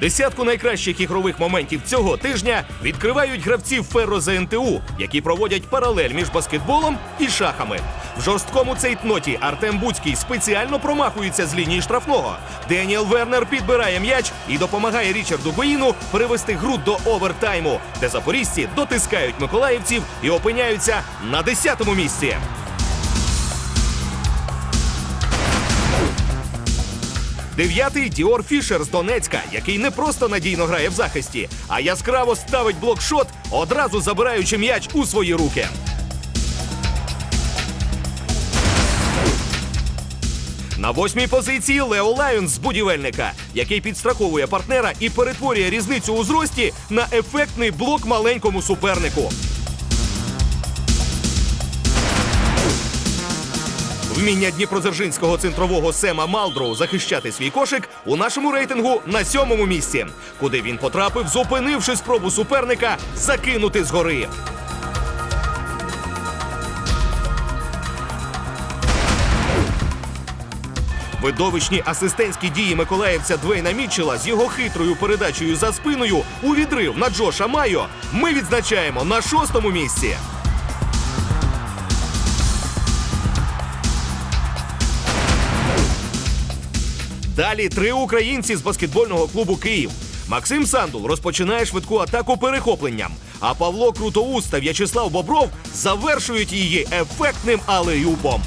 Десятку найкращих ігрових моментів цього тижня відкривають гравці Ферро ЗНТУ, які проводять паралель між баскетболом і шахами. В жорсткому цейтноті Артем Буцький спеціально промахується з лінії штрафного. Деніел Вернер підбирає м'яч і допомагає Річарду Гоїну перевести гру до овертайму, де запорізьці дотискають миколаївців і опиняються на 10-му місці. Дев'ятий Діор Фішер з Донецька, який не просто надійно грає в захисті, а яскраво ставить блокшот, одразу забираючи м'яч у свої руки. На восьмій позиції Лео Лайонс з будівельника, який підстраховує партнера і перетворює різницю у зрості на ефектний блок маленькому супернику. Вміння дніпродзержинського центрового Сема Малдроу захищати свій кошик у нашому рейтингу на сьомому місці, куди він потрапив, зупинивши спробу суперника закинути згори. Видовищні асистентські дії миколаївця Двейна Мітчела з його хитрою передачею за спиною у відрив на Джоша Майо ми відзначаємо на шостому місці. Далі три українці з баскетбольного клубу Київ. Максим Сандул розпочинає швидку атаку перехопленням. А Павло Крутоуст та В'ячеслав Бобров завершують її ефектним алеюпом.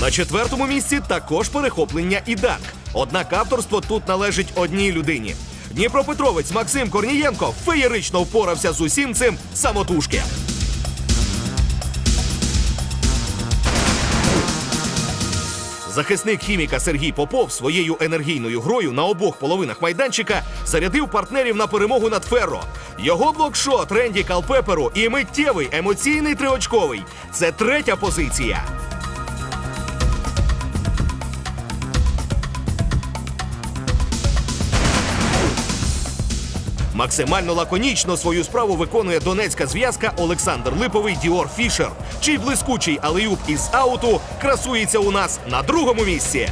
На четвертому місці також перехоплення і данк. Однак авторство тут належить одній людині. Дніпропетровець Максим Корнієнко феєрично впорався з усім цим самотужки. Захисник хіміка Сергій Попов своєю енергійною грою на обох половинах майданчика зарядив партнерів на перемогу над Ферро. Його блокшот Ренді Калпеперу і миттєвий емоційний триочковий. Це третя позиція. Максимально лаконічно свою справу виконує донецька зв'язка Олександр Липовий Діор Фішер, чий блискучий алеюб із ауту красується у нас на другому місці.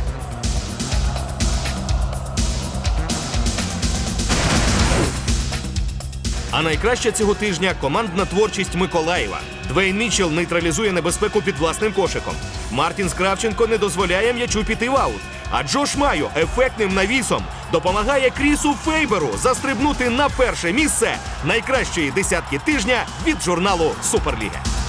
А найкраща цього тижня командна творчість Миколаєва. Двейн Мічел нейтралізує небезпеку під власним кошиком. Мартін Скравченко не дозволяє м'ячу піти в аут. А Джош Майо ефектним навісом допомагає Крісу Фейберу застрибнути на перше місце найкращої десятки тижня від журналу Суперліга.